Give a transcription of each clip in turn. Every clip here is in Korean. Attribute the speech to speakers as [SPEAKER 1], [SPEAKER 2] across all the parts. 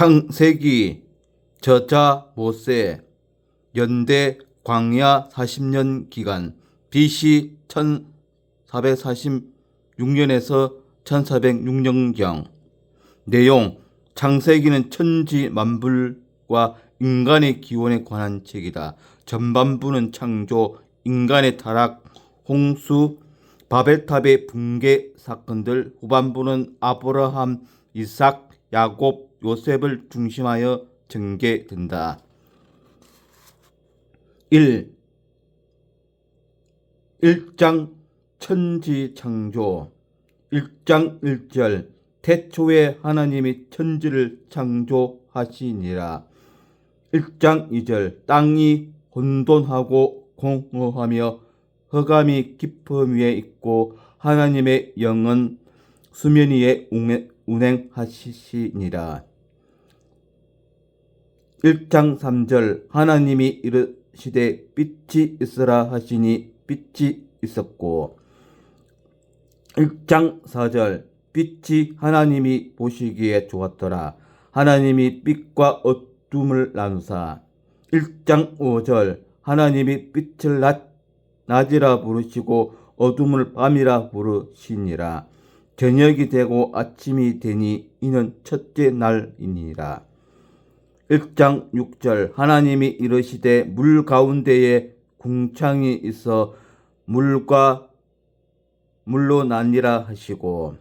[SPEAKER 1] 창세기 저자 모세 연대 광야 40년 기간 BC 1446년에서 1406년경 내용 창세기는 천지 만물과 인간의 기원에 관한 책이다. 전반부는 창조, 인간의 타락, 홍수, 바벨탑의 붕괴 사건들, 후반부는 아브라함, 이삭, 야곱, 요셉을 중심하여 전개된다. 1. 1장 천지 창조. 1장 1절. 태초에 하나님이 천지를 창조하시니라. 1장 2절. 땅이 혼돈하고 공허하며 흑암이 깊음 위에 있고 하나님의 영은 수면 위에 운행하시니라 1장 3절 하나님이 이르시되 빛이 있으라 하시니 빛이 있었고. 1장 4절 빛이 하나님이 보시기에 좋았더라. 하나님이 빛과 어둠을 나누사. 1장 5절 하나님이 빛을 낮, 낮이라 부르시고 어둠을 밤이라 부르시니라. 저녁이 되고 아침이 되니 이는 첫째 날이니라 1장 6절 하나님이 이르시되 물 가운데에 궁창이 있어 물과 물로 나뉘라 하시고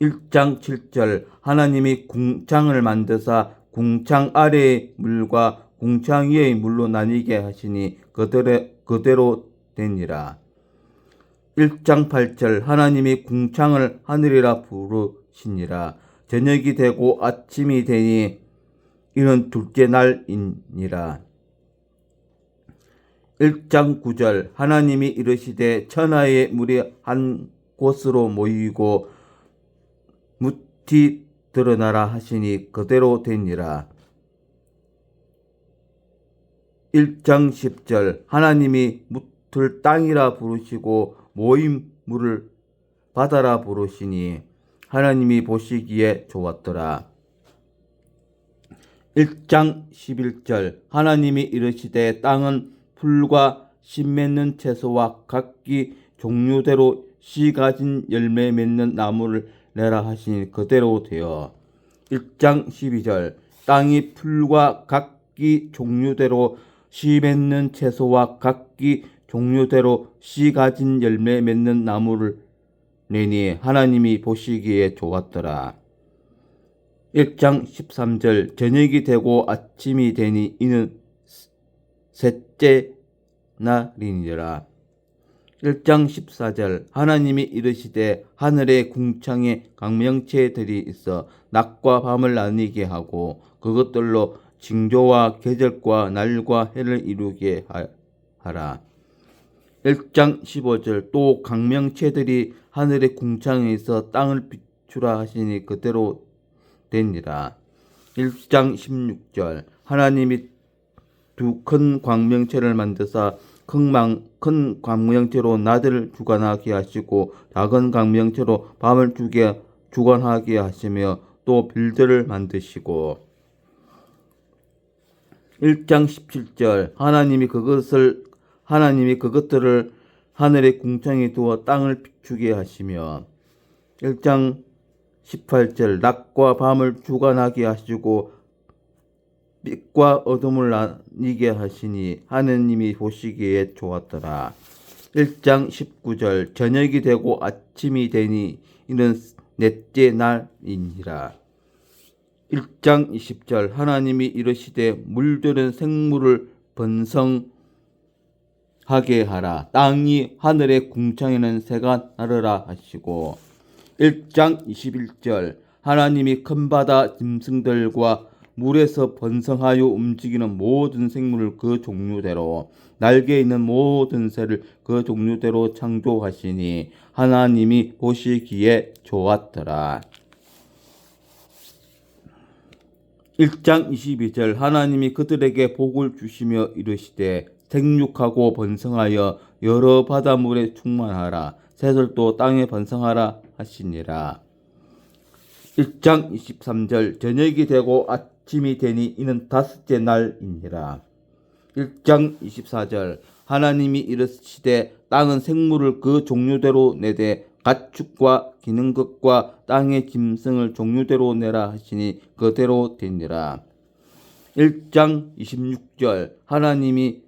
[SPEAKER 1] 1장 7절 하나님이 궁창을 만드사 궁창 아래의 물과 궁창 위의 물로 나뉘게 하시니 그대로, 그대로 되니라. 1장 8절 하나님이 궁창을 하늘이라 부르시니라. 저녁이 되고 아침이 되니 이는 둘째 날이니라. 1장 9절 하나님이 이르시되 천하의 물이 한 곳으로 모이고 무티 드러나라 하시니 그대로 되니라. 1장 10절 하나님이 묻을 땅이라 부르시고 모임 물을 바다라 부르시니 하나님이 보시기에 좋았더라. 1장 11절. 하나님이 이르시되 땅은 풀과 씨 맺는 채소와 각기 종류대로 씨 가진 열매 맺는 나무를 내라 하시니 그대로 되어. 1장 12절. 땅이 풀과 각기 종류대로 씨 맺는 채소와 각기 종류대로 씨 가진 열매 맺는 나무를 내니 하나님이 보시기에 좋았더라. 1장 13절 저녁이 되고 아침이 되니 이는 셋째 날이니라. 1장 14절 하나님이 이르시되 하늘의 궁창에 강명체들이 있어 낮과 밤을 나뉘게 하고 그것들로 징조와 계절과 날과 해를 이루게 하라. 1장 15절 또 강명체들이 하늘의 궁창에 있어 땅을 비추라 하시니 그대로 되니라. 1장 16절. 하나님이 두 큰 광명체를 만드사 큰, 큰 광명체로 낮을 주관하게 하시고 작은 광명체로 밤을 주게 주관하게 하시며 또 빌드를 만드시고. 1장 17절. 하나님이 그것을 하나님이 그것들을 하늘의 궁창에 두어 땅을 비추게 하시며. 1장 18절 낮과 밤을 주관하게 하시고 빛과 어둠을 나뉘게 하시니 하느님이 보시기에 좋았더라. 1장 19절 저녁이 되고 아침이 되니 이는 넷째 날이니라. 1장 20절 하나님이 이르시되 물들은 생물을 번성하게 하라. 땅이 하늘의 궁창에는 새가 나르라 하시고 1장 21절. 하나님이 큰 바다 짐승들과 물에서 번성하여 움직이는 모든 생물을 그 종류대로 날개 있는 모든 새를 그 종류대로 창조하시니 하나님이 보시기에 좋았더라. 1장 22절. 하나님이 그들에게 복을 주시며 이르시되 생육하고 번성하여 여러 바닷물에 충만하라 새들도 땅에 번성하라 하시니라. 1장 23절 저녁이 되고 아침이 되니 이는 다섯째 날이니라. 1장 24절 하나님이 이르시되 땅은 생물을 그 종류대로 내되 가축과 기는 것과 땅의 짐승을 종류대로 내라 하시니 그대로 되니라. 1장 26절 하나님이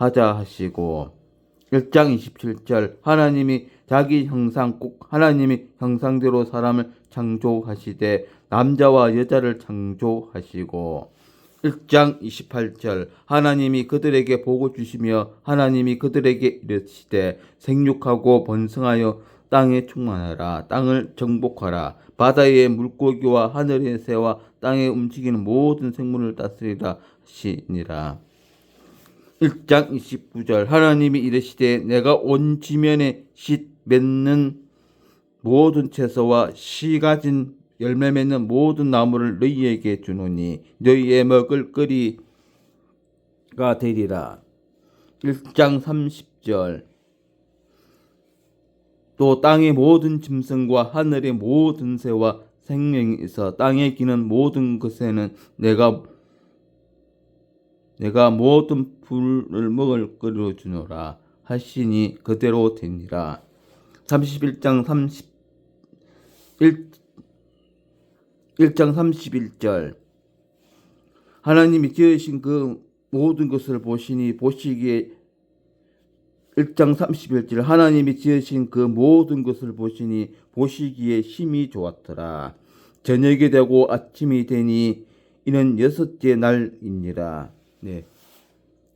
[SPEAKER 1] 하자 하시고 1장 27절 하나님이 자기 형상 꼭 하나님이 형상대로 사람을 창조하시되 남자와 여자를 창조하시고 1장 28절 하나님이 그들에게 복을 주시며 하나님이 그들에게 이르시되 생육하고 번성하여 땅에 충만하라. 땅을 정복하라. 바다의 물고기와 하늘의 새와 땅에 움직이는 모든 생물을 다스리라 하시니라 1장 29절 하나님이 이르시되 내가 온 지면에 씨 맺는 모든 채소와 씨 가진 열매 맺는 모든 나무를 너희에게 주노니 너희의 먹을 거리가 되리라. 1장 30절 또 땅의 모든 짐승과 하늘의 모든 새와 생명이 있어 땅에 기는 모든 것에는 내가 내가 모든 풀을 먹을 거리로 주노라 하시니 그대로 되니라. 31장 31 1장 31절. 하나님이 지으신 그 모든 것을 보시니 보시기에 1장 31절. 하나님이 지으신 그 모든 것을 보시니 보시기에 힘이 좋았더라. 저녁이 되고 아침이 되니 이는 여섯째 날이니라 네.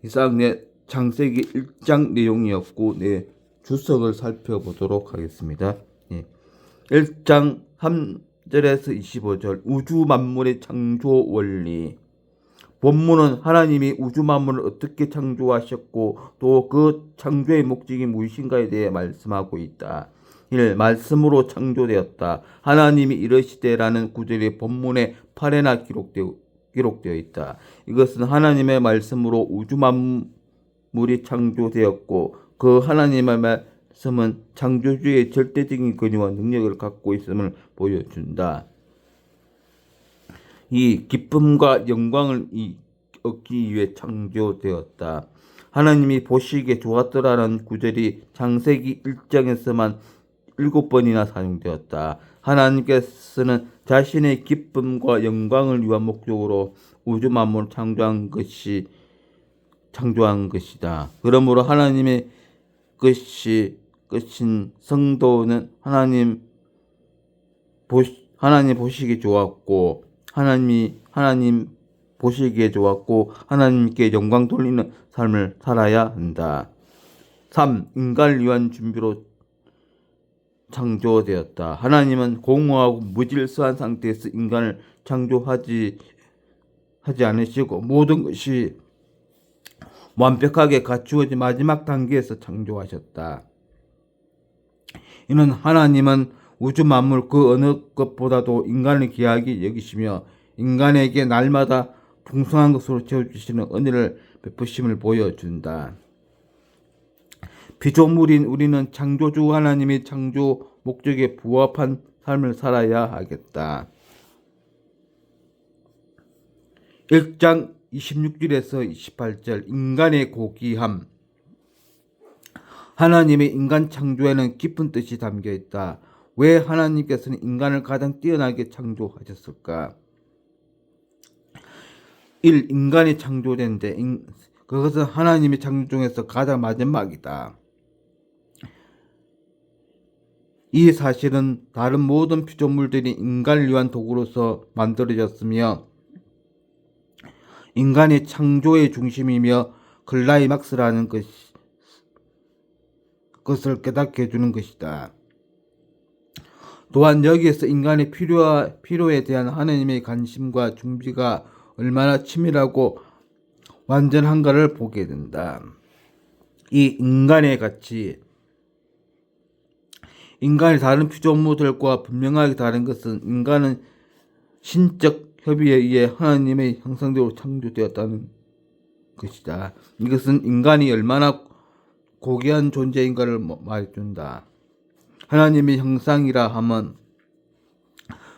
[SPEAKER 1] 이상 내 창세기 1장 내용이었고 네. 주석을 살펴보도록 하겠습니다. 예. 1장 3절에서 25절 우주 만물의 창조 원리 본문은 하나님이 우주 만물을 어떻게 창조하셨고 또 그 창조의 목적이 무엇인가에 대해 말씀하고 있다. 1. 말씀으로 창조되었다. 하나님이 이러시되라는 구절이 본문의 8에나 기록되어, 기록되어 있다. 이것은 하나님의 말씀으로 우주 만물이 창조되었고 그 하나님의 말씀은 창조주의 절대적인 권위와 능력을 갖고 있음을 보여준다. 이 기쁨과 영광을 얻기 위해 창조되었다. 하나님이 보시기에 좋았더라는 구절이 창세기 1장에서만 일곱 번이나 사용되었다. 하나님께서는 자신의 기쁨과 영광을 위한 목적으로 우주 만물을 창조한 것이 창조한 것이다. 그러므로 하나님의 것이 끝인 성도는 하나님 보 하나님 보시기 좋았고 하나님이 하나님 보시기에 좋았고 하나님께 영광 돌리는 삶을 살아야 한다. 3. 인간을 위한 준비로 창조되었다. 하나님은 공허하고 무질서한 상태에서 인간을 창조하지 하지 않으시고 모든 것이 완벽하게 갖추어진 마지막 단계에서 창조하셨다. 이는 하나님은 우주 만물 그 어느 것보다도 인간을 귀하게 여기시며 인간에게 날마다 풍성한 것으로 채워주시는 은혜를 베푸심을 보여준다. 피조물인 우리는 창조주 하나님의 창조 목적에 부합한 삶을 살아야 하겠다. 1장 26절에서 28절 인간의 고귀함 하나님의 인간 창조에는 깊은 뜻이 담겨 있다. 왜 하나님께서는 인간을 가장 뛰어나게 창조하셨을까? 1. 인간이 창조된 데 그것은 하나님의 창조 중에서 가장 마지막이다. 이 사실은 다른 모든 피조물들이 인간을 위한 도구로서 만들어졌으며 인간이 창조의 중심이며 클라이막스라는 것, 것을 깨닫게 해주는 것이다. 또한 여기에서 인간의 필요, 필요에 대한 하나님의 관심과 준비가 얼마나 치밀하고 완전한가를 보게 된다. 이 인간의 가치, 인간이 다른 피조물들과 분명하게 다른 것은 인간은 신적 협의에 의해 하나님의 형상대로 창조되었다는 것이다. 이것은 인간이 얼마나 고귀한 존재인가를 뭐- 말해준다. 하나님의 형상이라 함은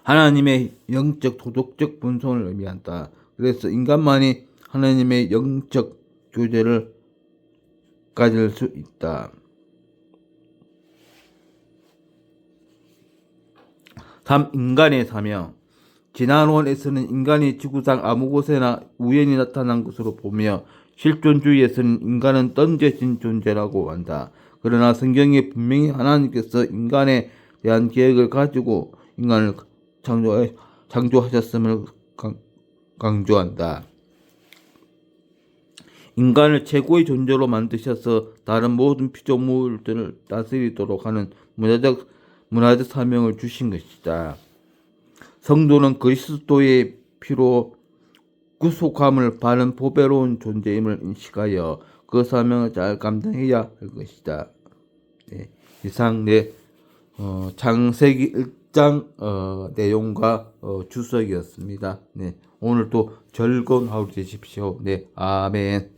[SPEAKER 1] 하나님의 영적 도덕적 본성을 의미한다. 그래서 인간만이 하나님의 영적 교제를 가질 수 있다. 3. 인간의 사명 진화론에서는 인간이 지구상 아무 곳에나 우연히 나타난 것으로 보며 실존주의에서는 인간은 던져진 존재라고 한다. 그러나 성경에 분명히 하나님께서 인간에 대한 계획을 가지고 인간을 창조, 창조하셨음을 강- 강조한다. 인간을 최고의 존재로 만드셔서 다른 모든 피조물들을 다스리도록 하는 문화적 문화적 사명을 주신 것이다. 성도는 그리스도의 피로 구속함을 받은 보배로운 존재임을 인식하여 그 사명을 잘 감당해야 할 것이다. 네, 이상 내 어, 창세기 1장 어, 내용과 어, 주석이었습니다. 네, 오늘도 즐거운 하루 되십시오. 네, 아멘.